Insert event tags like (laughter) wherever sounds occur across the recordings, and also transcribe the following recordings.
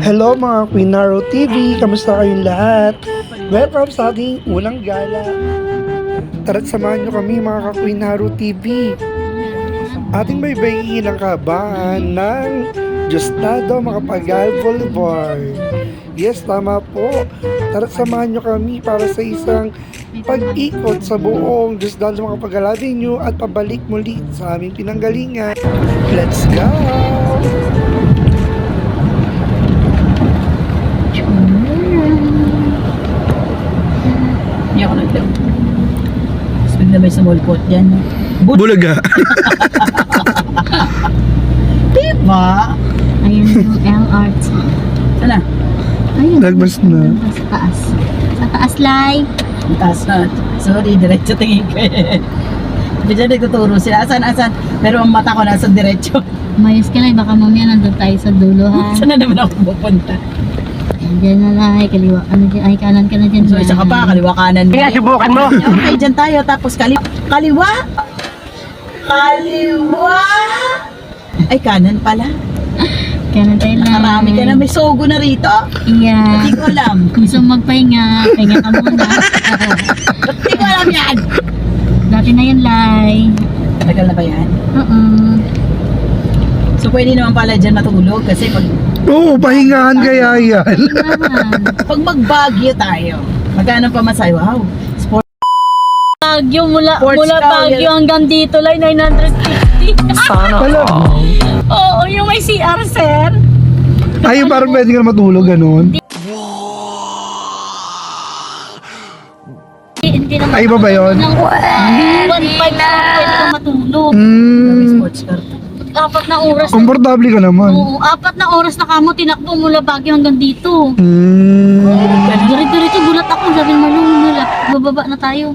Hello mga Queen Naro TV, kamusta kayong lahat? Welcome sa ating unang gala. Tara't samahan nyo kami mga ka-Queen Naro TV. Ating may bayin ang kabahan ng Justado Makapagal Boulevard. Yes, tama po. Tara't samahan nyo kami para sa isang pag-ikot sa buong Justado Makapagal Avenue at pabalik muli sa aming pinanggalingan. Let's go! Hindi ako nagdaw. May sumulpot yan. But, Bulaga. (laughs) diba? Ayun yung LRT. Sana, Ayun. Lagpas na. Sa taas. Sa taas, Lai. ang taas na. Sorry, diretso tingin ko eh. Bigla nagtuturo sila. Asan, asan? Pero ang mata ko nasa diretso. Mayos ka, Lai. Baka mamaya nandun tayo sa dulo, ha? Saan na naman ako pupunta? Diyan na, Lai. Kaliwa. Ano dyan? Ay, kanan ka na dyan. So, isa ka pa, kaliwa kanan. Kaya subukan mo. (laughs) Okay, dyan tayo. Tapos kali kaliwa. Kaliwa. Ay, kanan pala. Kanan tayo, Lai. Marami ka na. May sogo na rito. Yeah. Hindi ko alam. (laughs) Gusto magpahinga. Pahinga ka muna. (laughs) Hindi ko alam yan. Dati na yan, Lai. Tagal na ba yan? Oo. So, pwede naman pala dyan matulog kasi pag, Oo, pahingahan kaya yan. Naman. pag magbagyo tayo, magkano pa masay? Wow. Sport. Baguio mula, Sports mula car, yan. hanggang dito, Lai. 950. Alam mo. Oo, yung may CR, sir. Ay, yung parang pwede ka na matulog, ganun. Hindi, hindi naman. Ay, iba ba yun? Ng 1.5 na pwede kang matulog. Hmm, Sports car. Apat na oras. komportable ka naman. Oo, apat na oras na kamo tinakbo mula Baguio hanggang dito. Hmm. Dire-diretso gulat ako, sabi malung nila, bababa na tayo.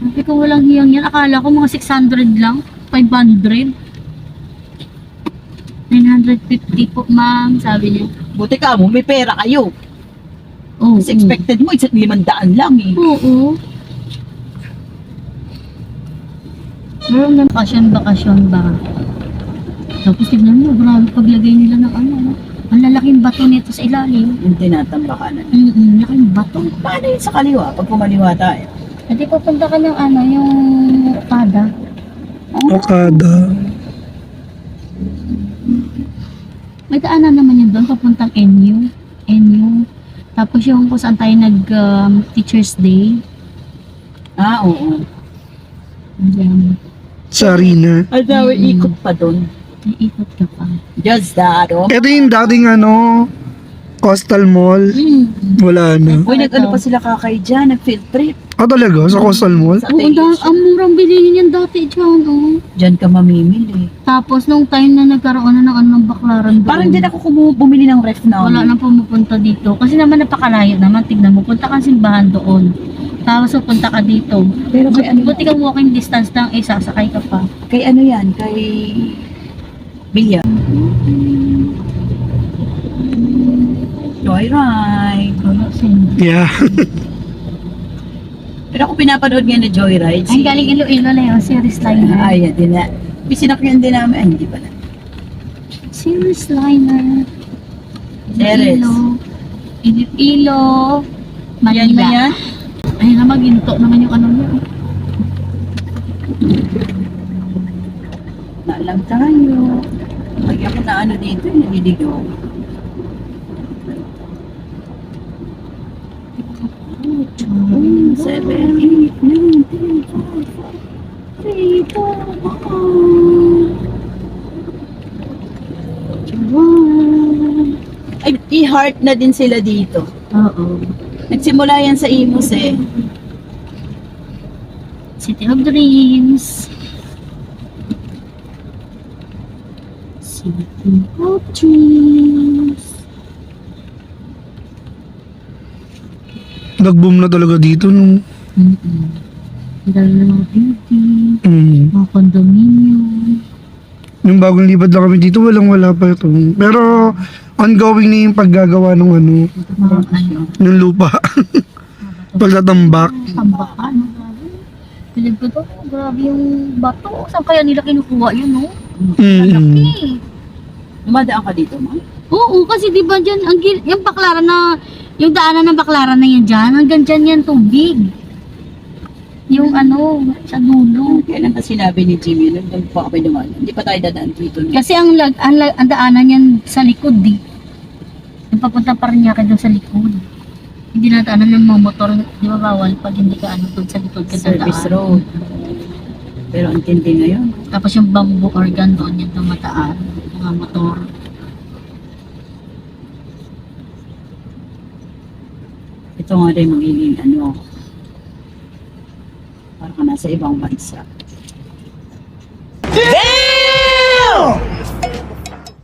Sabi ko walang hiyang yan, akala ko mga 600 lang, 500. 950 po ma'am, sabi niya. Buti ka mo, may pera kayo. Oo. Kasi expected mo, isang limandaan lang eh. Oo. Meron ng bakasyon-bakasyon ba? Tapos tignan mo, grabe paglagay nila ng ano, ano. Ang lalaking bato nito sa ilalim. Yung tinatambakan. Mm-mm, laking bato. Paano yun sa kaliwa? Pag pumaliwa tayo. Hindi pupunta ka ng ano, yung Okada. Okada. May daanan naman yun doon, papuntang NU. NU. Tapos yung kung saan tayo nag um, Teacher's Day. Ah, oo. Diyan. Sa arena. Daw, ikot pa doon. Iikot ka pa. Just that, oh. Ito yung dating ano, Coastal Mall. Mm. Wala na. Uy, nag-ano pa sila kakay dyan, nag-field trip. Ah, talaga? Sa Coastal Mall? Sa Oo, da- Ateos. ang murang bilihin yan dati dyan, oh. Dyan ka mamimili. Tapos nung time na nagkaroon na ng ano ng baklaran doon. Parang din ako kumu- bumili ng ref na. Wala nang pumupunta dito. Kasi naman napakalayo naman. Tignan mo, punta kang simbahan doon. Tapos pupunta ka dito. Pero kay ano, Buti kang walking distance lang, eh, sasakay ka pa. kay ano yan, kay Bilya. Joyride. Sin- Yeah. (laughs) Pero ako pinapanood nga na Joyride. Ay, galing Iloilo na yun, series liner. Ay, yan din na. May sinakyan din namin. Ay, hindi pala. Series liner. Series. Iloilo. Iloilo. Yan ba Manila. yan? Ay, na maginto naman yung ano niya. Naalam tayo. Pag ako na ano dito, naliligaw. Mm, Seven, eight, nine, ten, five, four, three, two, one. Ay, i-heart na din sila dito. Oo. Nagsimula yan sa Imus eh. City of Dreams. City of Dreams. Nag-boom na talaga dito nung... Mm-mm. Ang dami ng mga building, Mm. mga condominium. Yung bagong lipat lang kami dito, walang wala pa ito. Pero ongoing na yung paggagawa ng ano, ng lupa. (laughs) Pagtatambak. tambakan. Pilig ko to, grabe yung bato. Saan kaya nila kinukuha yun, no? Mm. Malaki. Dumadaan ka dito, ma'am? Oo, kasi di ba dyan, ang, gil- yung baklaran na, yung daanan ng baklaran na yan dyan, hanggang dyan yan tubig. Yung ano, sa dulo. Kailan ka sinabi ni Jimmy, nung nung pa kami dumaan? Hindi pa tayo dadaan dito. Kasi ang, lag, ang, lag- ang daanan yan sa likod di. Yung papunta pa rin niya doon sa likod. Hindi na daanan ng mga motor, di ba bawal pag hindi ka ano doon sa likod ka Service dadaan. road. Pero ang tindi ngayon. Tapos yung bamboo organ doon yung tumataan, mga motor. Ito nga rin magiging ano, parang ka nasa ibang bansa.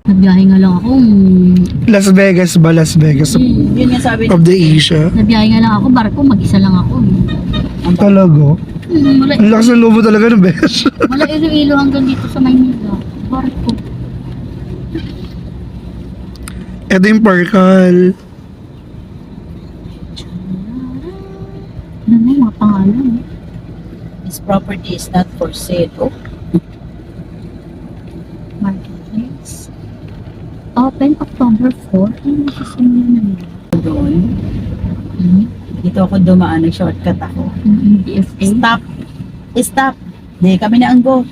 Nabiyahe nga lang ako, mm, Las Vegas ba? Las Vegas Hmm, yun nga sabi of the Asia? nabiyahe nga lang ako, barko, mag-isa lang ako. eh. Talaga? Hmm, wala, Ang lakas ng lobo talaga ng besh. (laughs) wala ilo-ilo hanggang dito sa Maynila. Barko. Ito yung Parkal. Ano na yung mga pangalan? eh. This property is not for sale. Oh, Marketplace. Open October 4. Ano nasisimula na nila? doon. Hmm? Dito ako dumaan, nag-shortcut ako. Mm, BFA. Stop! Stop! Di kami na ang go.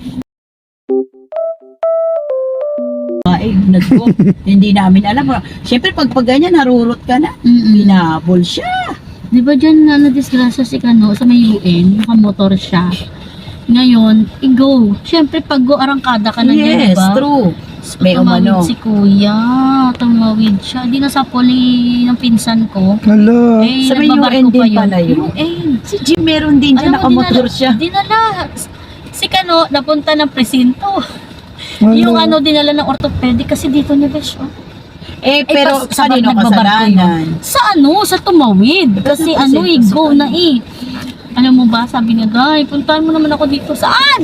Ay, nag-go. (laughs) Hindi namin alam. Siyempre, pag pag ganyan, narurot ka na. Mm-mm. Binabol siya. Di ba dyan na nadisgrasya si Kano sa may UN, nakamotor siya. Ngayon, i-go. Siyempre, pag go arangkada ka na Yes, ba? true. So, May tumawid umano. si kuya. Tumawid siya. Di na sa poli ng pinsan ko. Hala. Eh, Sa may nagbabarko UN din pa yun. pala yun. UN. Si Jim meron din dyan, Alam mo, nakamotor dinala- siya. Dinala. Si Kano, napunta ng presinto. Hala. Yung ano, dinala ng orthopedic kasi dito niya, besh. oh. Eh, pero pas- sa kanino kasalanan? Sa ano, sa tumawid. Kasi ano eh, go na eh. Alam mo ba, sabi niya, Day, puntahan mo naman ako dito. Saan?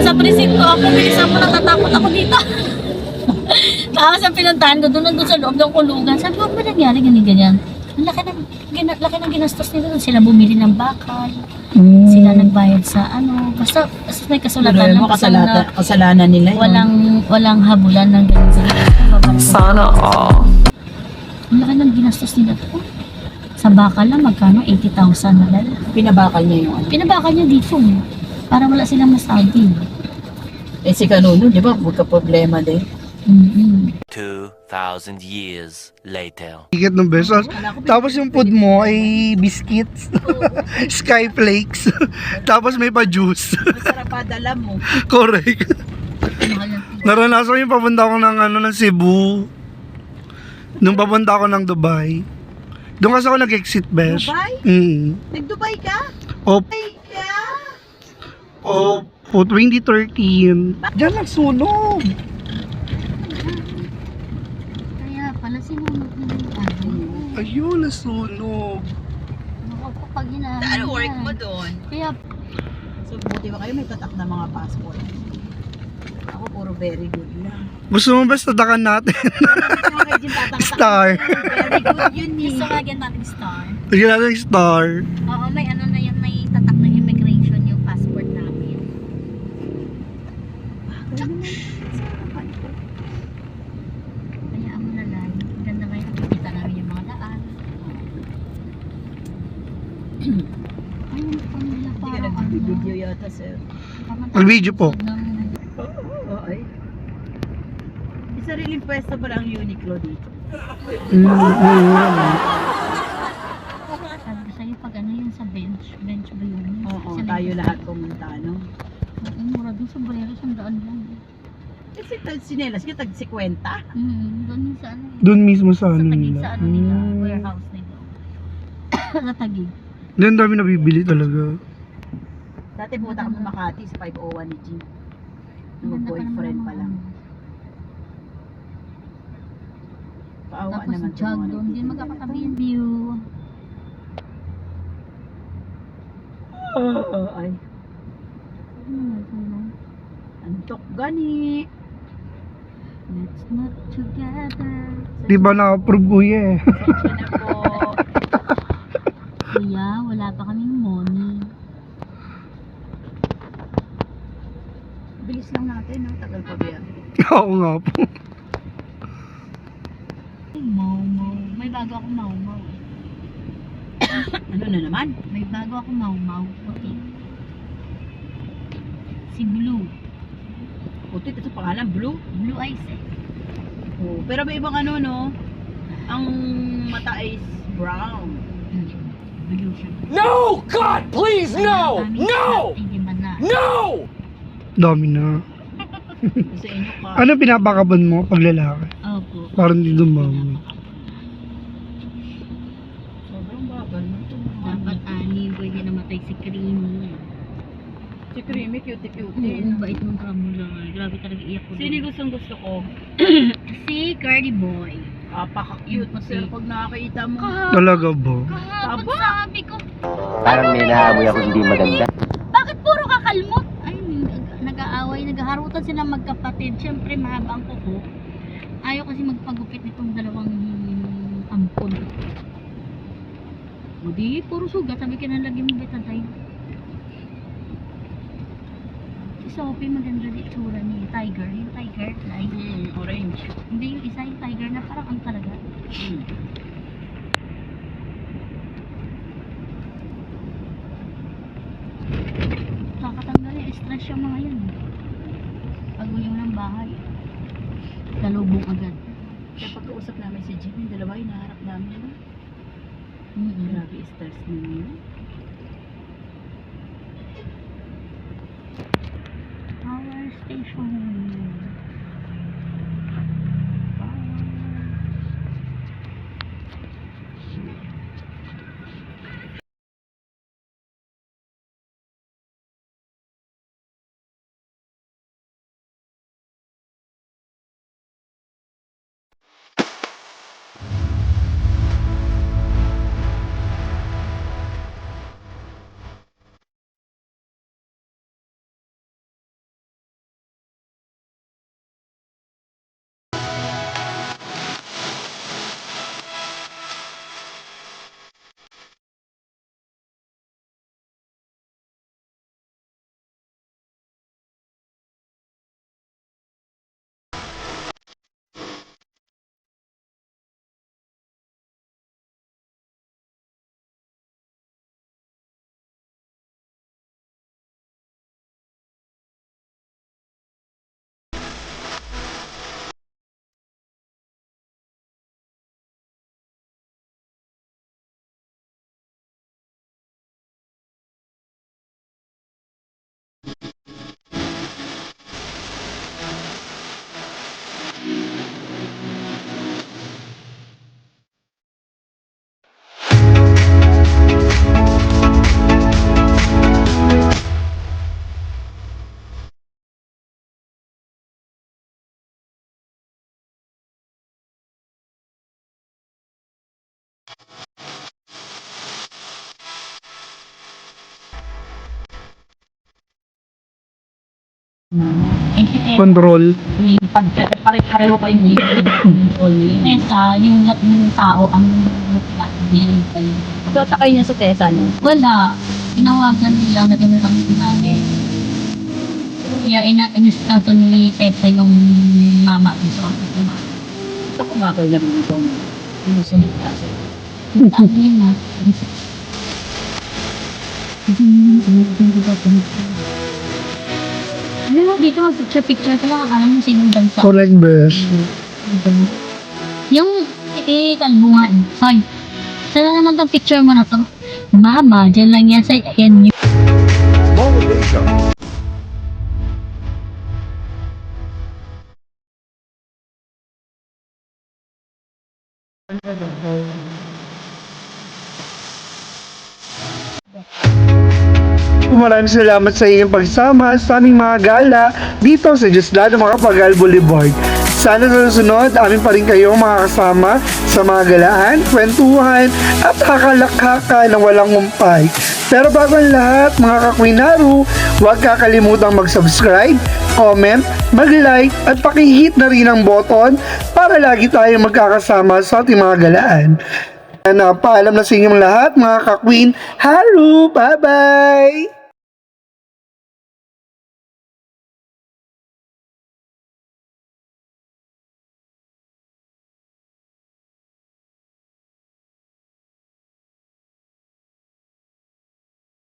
Sa presinto ako, bilisan mo, natatakot ako dito. (laughs) Tapos ang pinuntahan ko, doon nandun sa loob ng kulungan. Sabi ko, ano ba nangyari, ganyan, ganyan. Ang laki ng, gina, laki ng ginastos nila doon. Sila bumili ng bakal. Mm. Sila nagbayad sa ano. Basta, basta may kasulatan Pero lang. na kasalanan nila yun. walang, walang habulan ng ganyan. Sana all. Ang laki ng ginastos nila to. Sa bakal lang, magkano? 80,000 na lang. Pinabakal niya yung ano. Pinabakal niya dito. eh. Para wala silang masabi. Eh, si Kanuno, di ba, magka problema din. Mm-hmm. 2,000 years later. Ticket ng besos. Tapos yung food mo ay biscuits. (laughs) Skyflakes. (laughs) Tapos may pa juice. Masarap pa dala mo. (laughs) Correct. Mahal tigas. Naranasan ko yung papunta ko ng ano ng Cebu. Nung papunta ko ng Dubai. Doon kasi ako nag-exit, besh. Dubai? Mm. Nag-Dubai ka? Op, Ay, ka? op, po 2013. Diyan nagsunog. Kaya pala sinunod nila yung ano. Ayun, nasunog. Ako po pag hinahanap Ano work mo doon? Kaya, So, buti ba kayo may tatak na mga passport? Puro very good lang. Gusto mo ba tatakan natin? Okay, Jim, tatak Star. Very good yun eh. gusto nga ganyan natin star. Lagyan natin yung star. Oo, may ano na yan, may tatak ng immigration yung passport namin. Kaya mo na lang, ganda ngayon nakikita namin yung mga daan. Ay, ka parang ano. yata, sir. parang Mag-video po. ng- Oo, ay. May sariling pwesto pala ang Uniqlo dito. Mm, mm, Sabi ko sa'yo, pag ano yun sa bench, bench ba yun? Oo, Sa tayo likod. lahat pumunta, no? Oo, mura doon sa Barreros, ang daan lang. Kasi tag sinelas ka, tag 50. Mm, doon sa ano. Doon mismo sa Sa ano tagig nila. sa ano nila, Mm. warehouse nila. (coughs) sa tagig. Doon dami nabibili talaga. Dati pumunta kami Makati sa 501 ni Jim. Ang Yung boyfriend pa lang. Paawa Tapos naman jog doon, din magkakatabi yung view. Oo, ay. Hmm, ano, Antok gani. Let's not together. Di ba na-approve kuya eh? (laughs) Kuya, wala pa kaming money. Bilis lang natin, no? Tagal pa biya. (laughs) Oo nga po. Mau mau. May bago ako mau mau. Ano na naman? May bago ako mau mau. Puti. Si Blue. Puti, ito pangalan, blue. Blue eyes eh. Oh, pero may ibang ano, no? Ang mata is brown. Blue siya. No! God, please, no! No! No! Dami na. Sa inyo ka. Ano pinapakaban mo pag lalaki? Parang di dumami. Sobrang bagal mo ito. Dapat ani, pwede namatay si Creamy. Si Creamy, Oo, cutie-cutie. bait mong kamula. Grabe talaga iyak ko. Sino gustong gusto ko? (clears throat) Si Cardi Boy. Apaka-cute. Puti. Pero pag nakakita mo, Talaga ba? Kahapon Aba! sabi ko, Parang may naamoy ako hindi maganda. bakit puro kakalmot? Ay, nag- nag-aaway, naghaharutan sila magkapatid. Siyempre, mahaba ang kuko. Ayaw kasi magpagupit nitong dalawang ampon. O di, puro sugat. Sabi ka na lagi mo betadine. Si Sophie, maganda di itsura ni Tiger. Yung Tiger, like, hmm, orange. hindi yung isa yung Tiger na parang ang talaga. Hmm. Kakatanggal yung stress yung mga yun. Pag mo ng bahay, lalubong agad. Kaya pagkausap namin si Jim, yung dalawa yung naharap namin. Mm-hmm. Grabe, stress ninyo. Power station. Control. Pag pare-pareho pa yung Tesa, yung lahat ng tao ang nilipay. So, takay niya sa Tessa, no? Wala. Tinawagan nila na din lang namin. Kaya ina inistato ni Tesa yung mama ko sa akin. Ito kumakay na rin itong inusunod kasi. Sabi na. (laughs) Ano dito mag-picture-picture ka lang, akala mo sinong bansa. Correct, best. Yung eh, kalbungan. Hoy, saan naman tong picture mo na to? Mama, dyan lang yan sa NU. Maraming salamat sa iyong pagsama sa aming mga gala dito sa Diosdado Makapagal Boulevard. Sana sa susunod, amin pa rin kayong makakasama sa mga galaan, kwentuhan, at kakalakaka na walang humpay. Pero bago ang lahat, mga kakwinaru, huwag kakalimutang mag-subscribe, comment, mag-like, at pakihit na rin ang button para lagi tayong magkakasama sa ating mga galaan. Na paalam na sa inyong lahat, mga kakwin. Haru! Bye-bye!